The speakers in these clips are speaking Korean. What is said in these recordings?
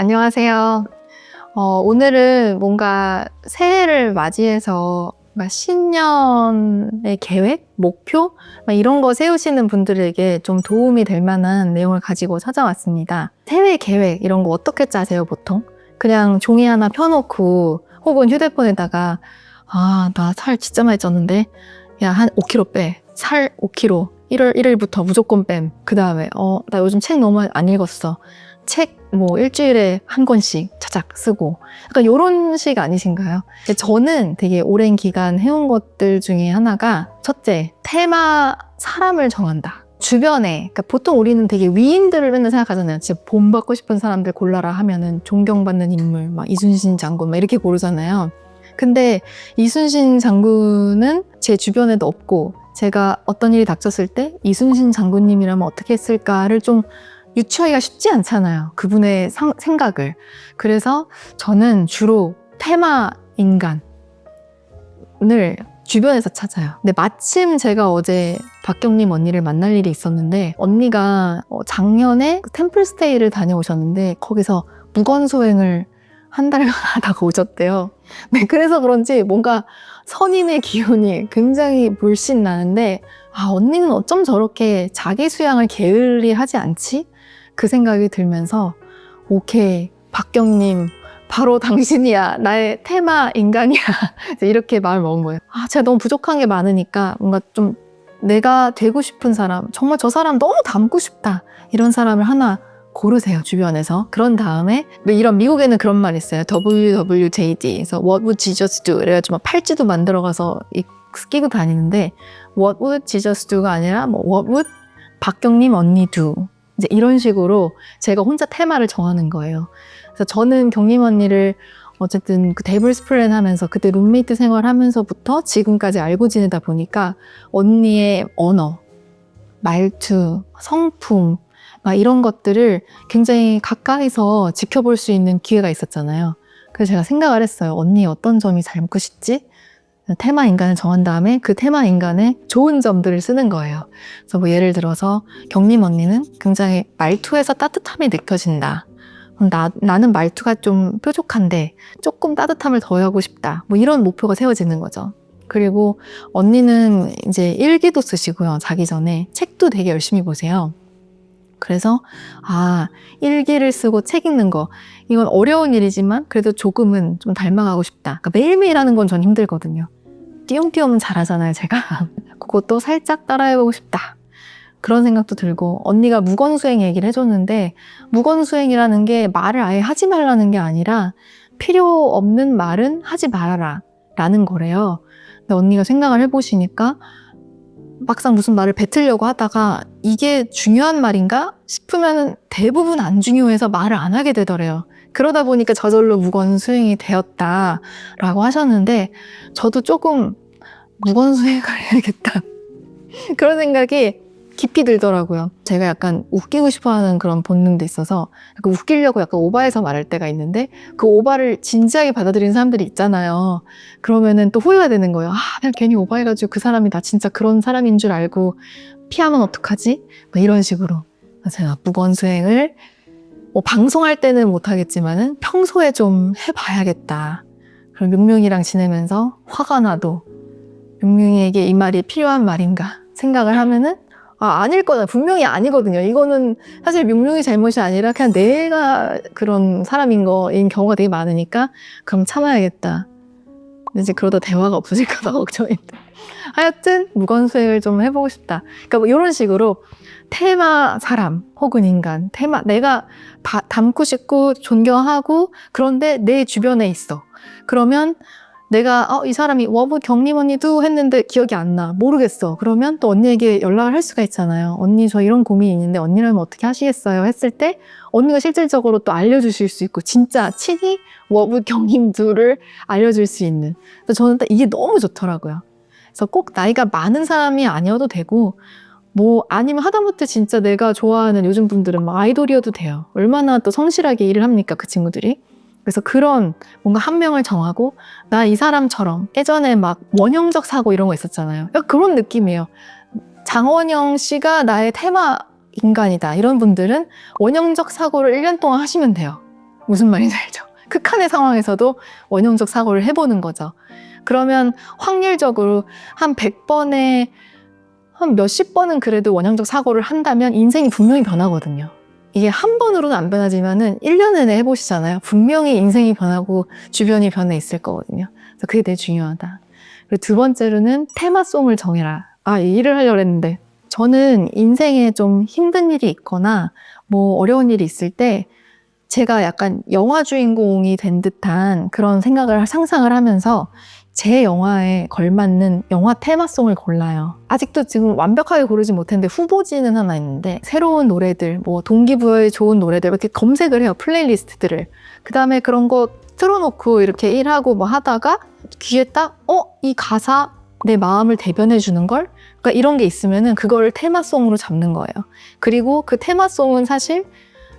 안녕하세요. 어, 오늘은 뭔가 새해를 맞이해서 신년의 계획, 목표 막 이런 거 세우시는 분들에게 좀 도움이 될 만한 내용을 가지고 찾아왔습니다. 새해 계획 이런 거 어떻게 짜세요, 보통? 그냥 종이 하나 펴놓고 혹은 휴대폰에다가 아, 나 살 진짜 많이 쪘는데 야, 한 5kg 빼. 살 5kg. 1월 1일부터 무조건 뺨. 그 다음에 어, 나 요즘 책 너무 안 읽었어. 책 뭐 일주일에 한 권씩 차작 쓰고 약간 요런 식 아니신가요? 저는 되게 오랜 기간 해온 것들 중에 하나가 첫째 테마 사람을 정한다. 주변에 그러니까 보통 우리는 되게 위인들을 맨날 생각하잖아요. 진짜 본받고 싶은 사람들 골라라 하면은 존경받는 인물 막 이순신 장군 막 이렇게 고르잖아요. 근데 이순신 장군은 제 주변에도 없고 제가 어떤 일이 닥쳤을 때 이순신 장군님이라면 어떻게 했을까를 좀 유추하기가 쉽지 않잖아요. 그분의 상- 생각을. 그래서 저는 주로 테마 인간을 주변에서 찾아요. 근데 마침 제가 어제 박경림 언니를 만날 일이 있었는데 언니가 어, 작년에 템플스테이를 다녀오셨는데 거기서 무건수행을 한 달간 하다가 오셨대요. 네, 그래서 그런지 뭔가 선인의 기운이 굉장히 물씬 나는데 아 언니는 어쩜 저렇게 자기 수양을 게을리 하지 않지? 그 생각이 들면서 오케이 박경님 바로 당신이야. 나의 테마 인간이야. 이렇게 마음을 먹은 거예요. 아 제가 너무 부족한 게 많으니까 뭔가 좀 내가 되고 싶은 사람 정말 저 사람 너무 닮고 싶다. 이런 사람을 하나 고르세요 주변에서. 그런 다음에 뭐 이런 미국에는 그런 말 있어요. WWJD 그래서 What would Jesus do? 그래가지고 막 팔찌도 만들어가서 이- 끼고 다니는데 What would Jesus do가 아니라 뭐 What would 박경림 언니 do 이제 이런 식으로 제가 혼자 테마를 정하는 거예요 그래서 저는 경림 언니를 어쨌든 그 데블스 플랜 하면서 그때 룸메이트 생활하면서부터 지금까지 알고 지내다 보니까 언니의 언어, 말투, 성품 막 이런 것들을 굉장히 가까이서 지켜볼 수 있는 기회가 있었잖아요. 그래서 제가 생각을 했어요. 언니 어떤 점이 닮고 싶지? 테마 인간을 정한 다음에 그 테마 인간의 좋은 점들을 쓰는 거예요. 그래서 뭐 예를 들어서 경림 언니는 굉장히 말투에서 따뜻함이 느껴진다. 나, 나는 말투가 좀 뾰족한데 조금 따뜻함을 더하고 싶다. 뭐 이런 목표가 세워지는 거죠. 그리고 언니는 이제 일기도 쓰시고요. 자기 전에 책도 되게 열심히 보세요. 그래서 아 일기를 쓰고 책 읽는 거 이건 어려운 일이지만 그래도 조금은 좀 닮아가고 싶다. 그러니까 매일매일 하는 건 전 힘들거든요. 띄엄띄엄은 잘하잖아요, 제가. 그것도 살짝 따라해보고 싶다. 그런 생각도 들고 언니가 무건수행 얘기를 해줬는데 무건수행이라는 게 말을 아예 하지 말라는 게 아니라 필요 없는 말은 하지 말아라 라는 거래요. 근데 언니가 생각을 해보시니까 막상 무슨 말을 뱉으려고 하다가 이게 중요한 말인가 싶으면 대부분 안 중요해서 말을 안 하게 되더래요. 그러다 보니까 저절로 무건 수행이 되었다라고 하셨는데 저도 조금 무건 수행을 해야겠다. 그런 생각이 깊이 들더라고요. 제가 약간 웃기고 싶어 하는 그런 본능도 있어서 약간 웃기려고 약간 오바해서 말할 때가 있는데 그 오바를 진지하게 받아들이는 사람들이 있잖아요. 그러면은 또 후회가 되는 거예요. 아, 내가 괜히 오바해가지고 그 사람이 나 진짜 그런 사람인 줄 알고 피하면 어떡하지? 막 이런 식으로. 제가 무건 수행을 뭐 방송할 때는 못하겠지만은 평소에 좀 해봐야겠다. 그럼 명명이랑 지내면서 화가 나도 명명이에게 이 말이 필요한 말인가 생각을 하면은 아, 아닐 거다. 분명히 아니거든요. 이거는 사실 명명이 잘못이 아니라 그냥 내가 그런 사람인 거인 경우가 되게 많으니까 그럼 참아야겠다. 이제 그러다 대화가 없어질까봐 걱정인데. 하여튼 무건수행을 좀 해보고 싶다. 그러니까 뭐 이런 식으로 테마 사람 혹은 인간, 테마 내가 바- 닮고 싶고 존경하고 그런데 내 주변에 있어. 그러면 내가 어, 이 사람이 워브 경림 언니도 했는데 기억이 안 나. 모르겠어. 그러면 또 언니에게 연락을 할 수가 있잖아요. 언니 저 이런 고민이 있는데 언니라면 어떻게 하시겠어요? 했을 때 언니가 실질적으로 또 알려주실 수 있고 진짜 친히 워브 경림도를 알려줄 수 있는. 그래서 저는 딱 이게 너무 좋더라고요. 그래서 꼭 나이가 많은 사람이 아니어도 되고 뭐 아니면 하다못해 진짜 내가 좋아하는 요즘 분들은 막 아이돌이어도 돼요. 얼마나 또 성실하게 일을 합니까 그 친구들이. 그래서 그런 뭔가 한 명을 정하고 나 이 사람처럼 예전에 막 원형적 사고 이런 거 있었잖아요. 그런 느낌이에요. 장원영 씨가 나의 테마 인간이다. 이런 분들은 원형적 사고를 1년 동안 하시면 돼요. 무슨 말인지 알죠? 극한의 상황에서도 원형적 사고를 해보는 거죠. 그러면 확률적으로 한 100번에 한 몇십 번은 그래도 원형적 사고를 한다면 인생이 분명히 변하거든요. 이게 한 번으로는 안 변하지만은 1년 내내 해보시잖아요. 분명히 인생이 변하고 주변이 변해 있을 거거든요. 그래서 그게 되게 중요하다. 그리고 두 번째로는 테마송을 정해라. 아, 이 일을 하려고 했는데. 저는 인생에 좀 힘든 일이 있거나 뭐 어려운 일이 있을 때 제가 약간 영화 주인공이 된 듯한 그런 생각을 상상을 하면서 제 영화에 걸맞는 영화 테마송을 골라요. 아직도 지금 완벽하게 고르지 못했는데 후보지는 하나 있는데 새로운 노래들, 뭐 동기부여에 좋은 노래들 이렇게 검색을 해요. 플레이리스트들을. 그 다음에 그런 거 틀어놓고 이렇게 일하고 뭐 하다가 귀에 딱, 어? 이 가사 내 마음을 대변해 주는 걸? 그러니까 이런 게 있으면은 그거를 테마송으로 잡는 거예요. 그리고 그 테마송은 사실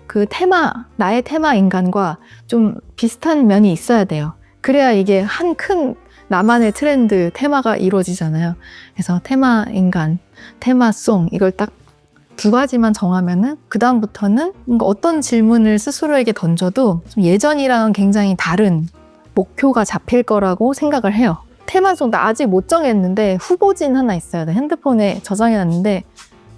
그 테마, 나의 테마 인간과 좀 비슷한 면이 있어야 돼요. 그래야 이게 한큰 나만의 트렌드, 테마가 이루어지잖아요. 그래서 테마 인간, 테마송, 이걸 딱 두 가지만 정하면은 그 다음부터는 뭔가 어떤 질문을 스스로에게 던져도 좀 예전이랑은 굉장히 다른 목표가 잡힐 거라고 생각을 해요. 테마송 나 아직 못 정했는데 후보진 하나 있어요. 네, 핸드폰에 저장해놨는데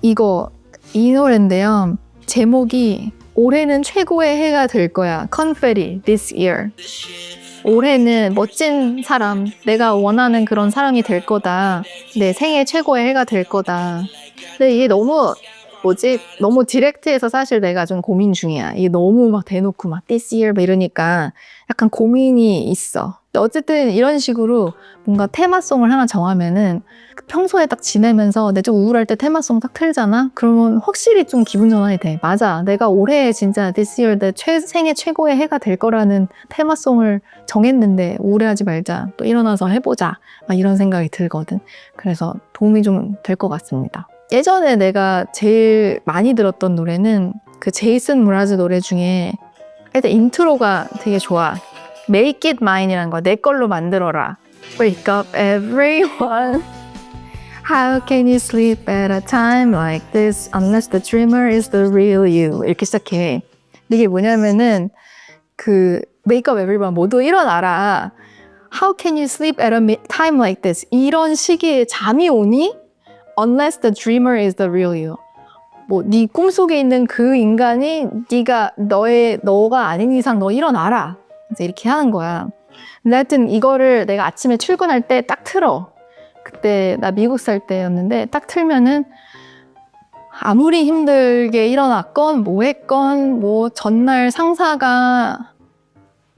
이거 이 노래인데요. 제목이 올해는 최고의 해가 될 거야. Confetti this year. 올해는 멋진 사람, 내가 원하는 그런 사람이 될 거다. 내 생애 최고의 해가 될 거다. 근데 이게 너무 뭐지? 너무 디렉트해서 사실 내가 좀 고민 중이야. 이게 너무 막 대놓고 막 this year 막 이러니까 약간 고민이 있어. 어쨌든 이런 식으로 뭔가 테마송을 하나 정하면은 평소에 딱 지내면서 내 좀 우울할 때 테마송 딱 틀잖아? 그러면 확실히 좀 기분 전환이 돼. 맞아. 내가 올해 진짜 this year 내 최, 생애 최고의 해가 될 거라는 테마송을 정했는데 우울해하지 말자. 또 일어나서 해보자. 막 이런 생각이 들거든. 그래서 도움이 좀 될 것 같습니다. 예전에 내가 제일 많이 들었던 노래는 그 제이슨 무라즈 노래 중에 일단 인트로가 되게 좋아. Make it mine이라는 거야. 내 걸로 만들어라. Wake up everyone. How can you sleep at a time like this unless the dreamer is the real you? 이렇게 시작해. 이게 뭐냐면은 그 Wake up everyone 모두 일어나라. How can you sleep at a time like this? 이런 시기에 잠이 오니? Unless the dreamer is the real you. 뭐 네 꿈속에 있는 그 인간이 네가 너의 너가 아닌 이상 너 일어나라. 이제 이렇게 하는 거야. 근데 하여튼 이거를 내가 아침에 출근할 때 딱 틀어. 그때 나 미국 살 때였는데 딱 틀면은 아무리 힘들게 일어났건 뭐 했건 뭐 전날 상사가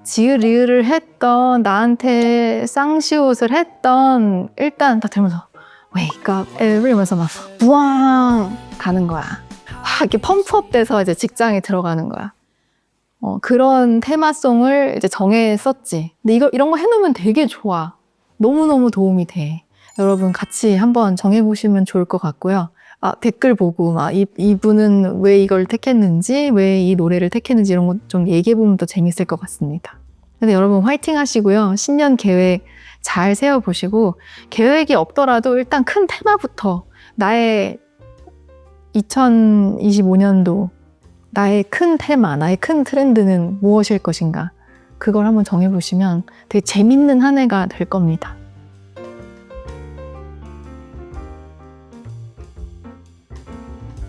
지으리으를 했던 나한테 쌍시옷을 했던 일단 딱 들면서 wake up 이러면서 막 우왕 가는 거야. 와, 이렇게 펌프업 돼서 이제 직장에 들어가는 거야. 어, 그런 테마송을 이제 정했었지. 근데 이거, 이런 거 해놓으면 되게 좋아. 너무너무 도움이 돼. 여러분 같이 한번 정해보시면 좋을 것 같고요. 아, 댓글 보고, 막, 이, 이분은 왜 이걸 택했는지, 왜 이 노래를 택했는지 이런 거 좀 얘기해보면 더 재밌을 것 같습니다. 근데 여러분 화이팅 하시고요. 신년 계획 잘 세워보시고, 계획이 없더라도 일단 큰 테마부터 나의 2025년도 나의 큰 테마, 나의 큰 트렌드는 무엇일 것인가? 그걸 한번 정해보시면 되게 재밌는 한 해가 될 겁니다.